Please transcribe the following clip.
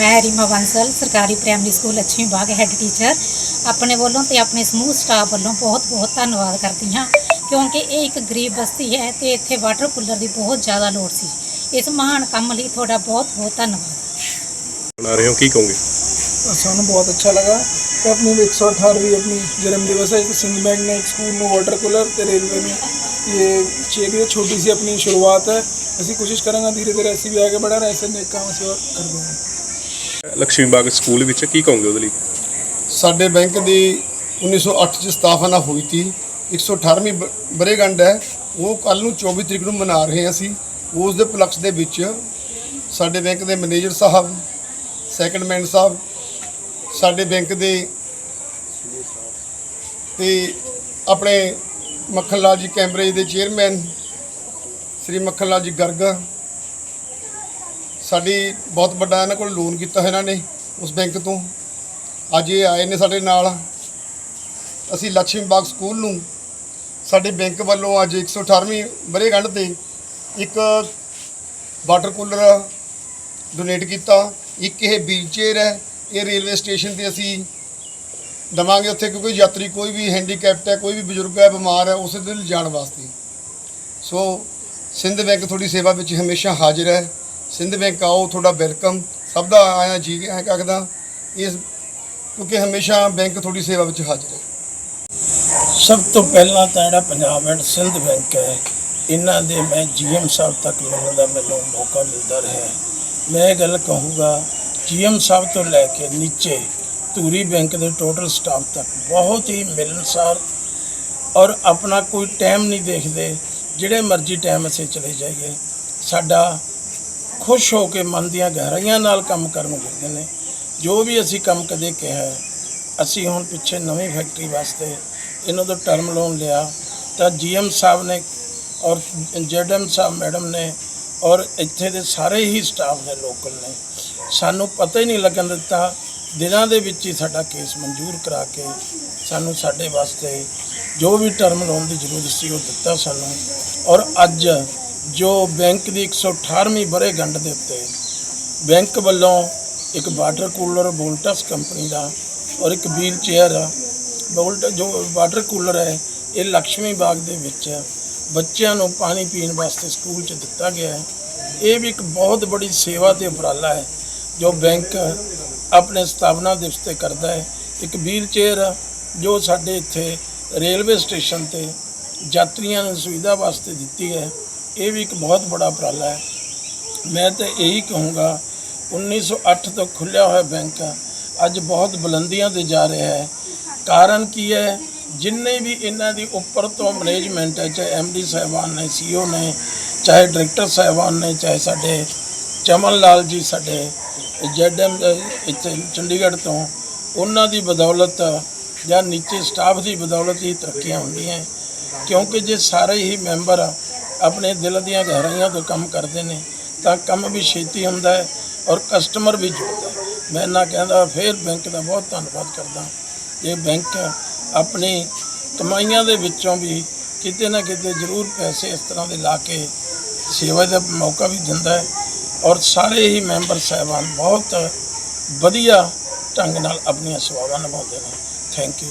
ਮੈਂ ਰੀਮਾ ਬੰਸਲ ਸਰਕਾਰੀ primary school Lakshmi Bagh head teacher ਆਪਣੇ ਵੱਲੋਂ ਤੇ ਆਪਣੇ ਸਮੂਹ ਸਟਾਫ ਵੱਲੋਂ ਬਹੁਤ-ਬਹੁਤ ਧੰਨਵਾਦ ਕਰਦੀ ਹਾਂ ਕਿਉਂਕਿ ਇਹ ਇੱਕ ਗਰੀਬ ਬਸਤੀ ਹੈ ਤੇ ਇੱਥੇ ਵਾਟਰ ਕੂਲਰ ਦੀ ਬਹੁਤ ਜ਼ਿਆਦਾ ਲੋੜ ਸੀ। ਇਸ ਮਹਾਨ ਕੰਮ ਲਈ ਤੁਹਾਡਾ ਬਹੁਤ-ਬਹੁਤ ਧੰਨਵਾਦ। ਬਣਾ ਰਹੇ ਹੋ ਕੀ ਕਹੋਗੇ? ਸਾਨੂੰ ਬਹੁਤ ਅੱਛਾ ਲੱਗਾ। ਕਿ ਆਪਣੀ 118ਵੀਂ अपनी जन्म दिवस है सिंध बैंक ने एक स्कूल में वाटर ਤੇ ਰੇਲਵੇ ਨੂੰ ये चाहिए छोटी सी अपनी शुरुआत है ऐसी कोशिश करेंगे धीरे धीरे ऐसी भी आगे बढ़ा रहे ऐसे नेक काम ऐसे और कर ਲక్ష్ਮੀ ਬਾਗ ਸਕੂਲ ਵਿੱਚ ਕੀ ਕਹੋਗੇ ਉਹਦੇ ਲਈ? ਸਾਡੇ ਬੈਂਕ ਦੀ 1908 ਚ ਸਥਾਪਨਾ ਹੋਈ ਸੀ। 118ਵੀਂ ਬ- ਵਰ੍ਹੇਗੰਢ ਹੈ। ਉਹ ਕੱਲ ਨੂੰ 24 ਤਰੀਕ ਨੂੰ ਮਨਾ ਰਹੇ ਹਾਂ ਅਸੀਂ। ਉਸ ਦੇ ਪਲਕਸ ਦੇ ਵਿੱਚ ਸਾਡੇ ਬੈਂਕ ਦੇ ਮੈਨੇਜਰ ਸਾਹਿਬ, ਸੈਕੰਡ ਮੈਨ ਸਾਹਿਬ, ਸਾਡੇ ਬੈਂਕ ਦੇ ਤੇ ਆਪਣੇ ਮੱਖਣ ਲਾਲ ਜੀ ਕੈਂਬਰੇਜ ਦੇ ਚੇਅਰਮੈਨ, ਸ੍ਰੀ ਮੱਖਣ ਲਾਲ ਜੀ ਗਰਗ ਸਾਡੀ ਬਹੁਤ ਵੱਡਾ ਇਹਨਾਂ ਕੋਲ ਲੋਨ ਕੀਤਾ ਹੈ ਇਹਨਾਂ ਨੇ ਉਸ ਬੈਂਕ ਤੋਂ। ਅੱਜ ਇਹ ਆਏ ਨੇ ਸਾਡੇ ਨਾਲ। ਅਸੀਂ ਲక్ష్ਮੀ ਬਾਗ ਸਕੂਲ ਨੂੰ ਸਾਡੇ ਬੈਂਕ ਵੱਲੋਂ ਅੱਜ 118ਵੀਂ ਵਰ੍ਹੇਗੰਢ ਤੇ ਇੱਕ ਵਾਟਰ ਕੂਲਰ ਡੋਨੇਟ ਕੀਤਾ। ਇੱਕ ਇਹ ਵੀਲਚੇਅਰ ਹੈ, ਇਹ ਰੇਲਵੇ ਸਟੇਸ਼ਨ ਤੇ ਅਸੀਂ ਦਵਾਂਗੇ ਉੱਥੇ ਕਿਉਂਕਿ ਯਾਤਰੀ ਕੋਈ ਵੀ ਹੈਂਡੀਕੈਪਟ ਹੈ, ਕੋਈ ਵੀ ਬਜ਼ੁਰਗ ਹੈ, ਬਿਮਾਰ ਹੈ, ਉਸੇ ਦੇ ਲਿਜਾਣ ਵਾਸਤੇ। ਸੋ, ਸਿੰਧ ਬੈਂਕ ਤੁਹਾਡੀ ਸੇਵਾ ਵਿੱਚ ਹਮੇਸ਼ਾ ਹਾਜ਼ਰ ਹੈ। ਸਿੰਧ ਬੈਂਕ ਆਓ ਤੁਹਾਡਾ ਵੈਲਕਮ ਸਭ ਦਾ ਆਇਆ ਜੀ ਹੈ ਕਹਦਾ ਇਸ ਕਿਉਂਕਿ ਹਮੇਸ਼ਾ ਬੈਂਕ ਤੁਹਾਡੀ ਸੇਵਾ ਵਿੱਚ ਹਾਜ਼ਰ ਹੈ ਸਭ ਤੋਂ ਪਹਿਲਾਂ ਤਾਂ ਜਿਹੜਾ ਪੰਜਾਬ ਐਂਡ ਸਿੰਧ ਬੈਂਕ ਹੈ ਇਹਨਾਂ ਦੇ ਮੈਂ ਜੀਐਮ ਸਾਹਿਬ ਤੱਕ ਮਿਲਣ ਦਾ ਮੈਨੂੰ ਮੌਕਾ ਮਿਲਦਾ ਰਿਹਾ ਮੈਂ ਇਹ ਗੱਲ ਕਹੂੰਗਾ ਜੀਐਮ ਸਾਹਿਬ ਤੋਂ ਲੈ ਕੇ ਨੀਚੇ ਧੂਰੀ ਬੈਂਕ ਦੇ ਟੋਟਲ ਸਟਾਫ ਤੱਕ ਬਹੁਤ ਹੀ ਮਿਲਣਸਾਰ ਔਰ ਆਪਣਾ ਕੋਈ ਟਾਈਮ ਨਹੀਂ ਦੇਖਦੇ ਜਿਹੜੇ ਮਰਜ਼ੀ ਟਾਈਮ ਅਸੀਂ ਚਲੇ ਜਾਈਏ ਸਾਡਾ ਖੁਸ਼ ਹੋ ਕੇ ਮਨ ਦੀਆਂ ਗਹਿਰਾਈਆਂ ਨਾਲ ਕੰਮ ਕਰਨ ਨੂੰ ਨੇ। ਜੋ ਵੀ ਅਸੀਂ ਕੰਮ ਕਦੇ ਕਿਹਾ ਹੈ ਅਸੀਂ ਹੁਣ ਪਿੱਛੇ ਨਵੀਂ ਫੈਕਟਰੀ ਵਾਸਤੇ ਇਹਨਾਂ ਤੋਂ ਟਰਮ ਲੋਨ ਲਿਆ ਤਾਂ ਜੀਐਮ ਸਾਹਿਬ ਨੇ ਔਰ ਜੈਡਐਮ ਸਾਹਿਬ ਮੈਡਮ ਨੇ ਔਰ ਇੱਥੇ ਦੇ ਸਾਰੇ ਹੀ ਸਟਾਫ ਨੇ ਲੋਕਲ ਨੇ। ਸਾਨੂੰ ਪਤਾ ਹੀ ਨਹੀਂ ਲੱਗਣ ਦਿੱਤਾ, ਦਿਨਾਂ ਦੇ ਵਿੱਚ ਹੀ ਸਾਡਾ ਕੇਸ ਮਨਜ਼ੂਰ ਕਰਾ ਕੇ ਸਾਨੂੰ ਸਾਡੇ ਵਾਸਤੇ ਜੋ ਵੀ ਟਰਮ ਲੋਨ ਦੀ ਜ਼ਰੂਰਤ ਸੀ ਉਹ ਦਿੱਤਾ ਸਾਨੂੰ। ਔਰ ਅੱਜ ਜੋ ਬੈਂਕ ਦੀ 118ਵੀਂ ਵਰ੍ਹੇਗੰਢ ਦੇ ਉੱਤੇ ਬੈਂਕ ਵੱਲੋਂ ਇੱਕ ਵਾਟਰ ਕੂਲਰ ਵੋਲਟਸ ਕੰਪਨੀ ਦਾ ਔਰ ਇੱਕ ਵੀਲ ਚੇਅਰ ਵੋਲਟ, ਜੋ ਵਾਟਰ ਕੂਲਰ ਹੈ, ਇਹ ਲక్ష్ਮੀ ਬਾਗ ਦੇ ਵਿੱਚ ਬੱਚਿਆਂ ਨੂੰ ਪਾਣੀ ਪੀਣ ਵਾਸਤੇ ਸਕੂਲ 'ਚ ਦਿੱਤਾ ਗਿਆ ਹੈ। ਇਹ ਵੀ ਇੱਕ ਬਹੁਤ ਬੜੀ ਸੇਵਾ ਤੇ ਉਪਰਾਲਾ ਹੈ, ਜੋ ਬੈਂਕ ਆਪਣੇ ਸਥਾਪਨਾ ਦਿਵਸ ਤੇ ਕਰਦਾ ਹੈ। ਇੱਕ ਵੀਲ ਚੇਅਰ ਜੋ ਸਾਡੇ ਇੱਥੇ ਰੇਲਵੇ ਸਟੇਸ਼ਨ ਤੇ ਯਾਤਰੀਆਂ ਨੂੰ ਸੁਵਿਧਾ ਵਾਸਤੇ ਦਿੱਤੀ ਹੈ। ਇਹ ਵੀ ਇੱਕ ਬਹੁਤ ਬੜਾ ਉਪਰਾਲਾ ਹੈ। ਮੈਂ ਤਾਂ ਇਹੀ ਕਹੂੰਗਾ 1908 ਤੋਂ ਖੁੱਲਿਆ ਹੋਇਆ ਬੈਂਕ ਅੱਜ ਬਹੁਤ ਬੁਲੰਦੀਆਂ ਤੇ ਜਾ ਰਿਹਾ ਹੈ। ਕਾਰਨ ਕੀ ਹੈ? ਜਿੰਨੇ ਵੀ ਇਹਨਾਂ ਦੀ ਉੱਪਰ ਤੋਂ ਮੈਨੇਜਮੈਂਟ ਹੈ, ਚਾਹੇ ਐਮਡੀ ਸਾਹਿਬਾਨ ਨੇ ਸੀਓ ਨੇ, ਚਾਹੇ ਡਾਇਰੈਕਟਰ ਸਾਹਿਬਾਨ ਨੇ, ਚਾਹੇ ਸਾਡੇ ਚਮਨ ਲਾਲ ਜੀ, ਸਾਡੇ ਜੈਡਐਮ ਇੱਥੇ ਚੰਡੀਗੜ੍ਹ ਤੋਂ, ਉਹਨਾਂ ਦੀ ਬਦੌਲਤ ਜਾਂ ਨੀਚੇ ਸਟਾਫ ਦੀ ਬਦੌਲਤ ਹੀ ਤਰੱਕੀਆਂ ਹੁੰਦੀਆਂ। ਕਿਉਂਕਿ ਜੇ ਸਾਰੇ ਹੀ ਮੈਂਬਰ ਆਪਣੇ ਦਿਲ ਦੀਆਂ ਗਹਿਰਾਈਆਂ ਤੋਂ ਕੰਮ ਕਰਦੇ ਨੇ, ਤਾਂ ਕੰਮ ਵੀ ਛੇਤੀ ਹੁੰਦਾ ਹੈ ਔਰ ਕਸਟਮਰ ਵੀ ਜੁੜਦਾ ਮੈਂ ਨਾ ਕਹਿੰਦਾ, ਫਿਰ ਬੈਂਕ ਦਾ ਬਹੁਤ ਧੰਨਵਾਦ ਕਰਦਾ। ਇਹ ਬੈਂਕ ਆਪਣੀ ਕਮਾਈਆਂ ਦੇ ਵਿੱਚੋਂ ਵੀ ਕਿਤੇ ਨਾ ਕਿਤੇ ਜ਼ਰੂਰ ਪੈਸੇ ਇਸ ਤਰ੍ਹਾਂ ਦੇ ਲਾ ਕੇ ਸੇਵਾ ਦਾ ਮੌਕਾ ਵੀ ਦਿੰਦਾ ਹੈ ਔਰ ਸਾਰੇ ਹੀ ਮੈਂਬਰ ਸਾਹਿਬਾਨ ਬਹੁਤ ਵਧੀਆ ਢੰਗ ਨਾਲ ਆਪਣੀਆਂ ਸੇਵਾਵਾਂ ਨਿਭਾਉਂਦੇ ਨੇ। Thank you